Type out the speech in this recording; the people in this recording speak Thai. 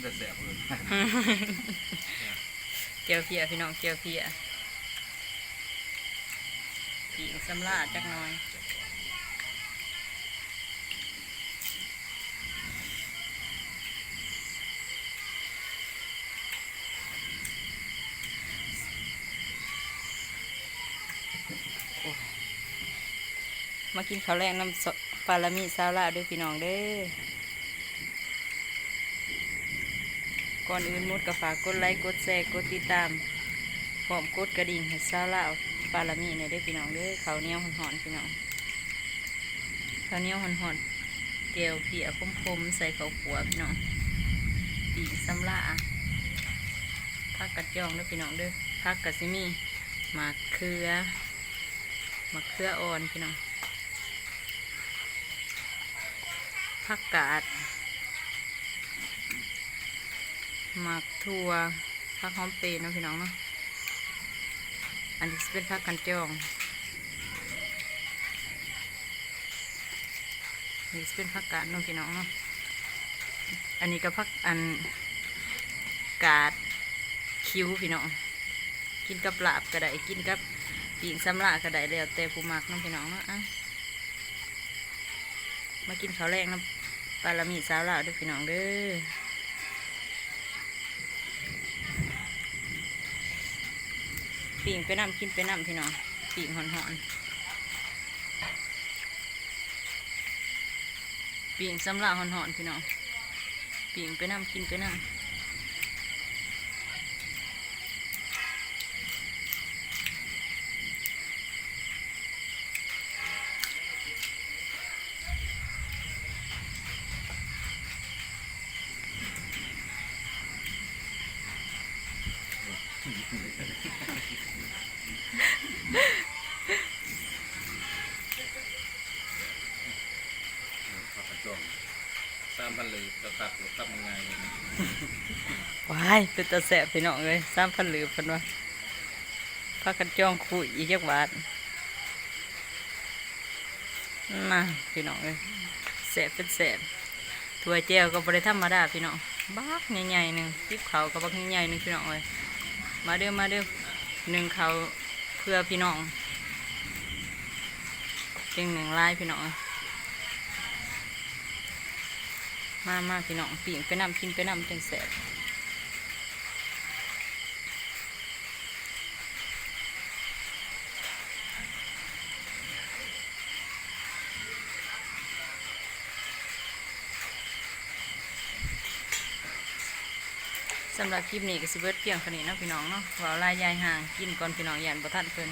เดือดแสบเลยเจียวเพียพี่น้องเจียวเพียปีกสำลาจักน่อยมากินข้าวแรงน้ำปลาละมีซาลาด้วยพี่น้องเด้อ ก่อนอื่นมุดก็ฝากกดไลค์กดแชร์กดติดตามพร้อมกดกระดิ่งให้ซาลาวปาละมีเนี่ยได้พี่น้องเด้อข้าวเหนียวหอนๆพี่น้องข้าวเหนียวหอนๆเจียวเพียคมๆใส่ข้าวขัวพี่น้องปีกสำลาผักกัดจองเด้อพี่น้องเด้อผักกัดซิมีหมากเขือหมากเขืออ่อนพี่น้องผักกาด หมักถั่วผักหอมเปรย์นะพี่น้องเนาะอันนี้เป็นผักกันจองนี่เป็นผักกาดเนาะพี่น้องเนาะอันนี้ก็ผักอันกาดคิ้วพี่น้อง กินกับลาบก็ได้กินกับปีงสำลาก็ได้แล้วแต่ผู้มักเนาะพี่น้องเนาะมากินข้าวแรงน้ำปลาละมีสาวลาวเด้วยพี่น้องเด้อ ปิ่งไปน้ำกินไปน้ำพี่น้องปิ่งหอนหอนปิ่งสำลักหอนหอนพี่น้องปิ่งไปน้ำกินไปน้ผักกระจองสามพันเลยจะตัดหรือตัดยังไงว้ายเป็นตาแสบพี่น้องเลยสามพันหลือพันว่าพากันจองคุยอีกจักบาทน่ะพี่น้องเลยแสบเป็นแสบถั่วเจลก็บริธรรมดาพี่น้องบักใหญ่ๆหนึ่งติ๊บเขาก็บักใหญ่ๆหนึ่งพี่น้องเลยมาเด้อมาเด้อหนึ่งเขาเพื่อพี่น้องจึงหนึ่งลายพี่น้อง มามาพี่น้องปิ่งไปนำกินไปนำจังแสบสำหรับคลิปนี้ก็สิเบิดเพียงเท่านี้นะพี่น้องเนาะว่าลายยายห่างกินก่อนพี่น้องยันบ่ทันเพิ่น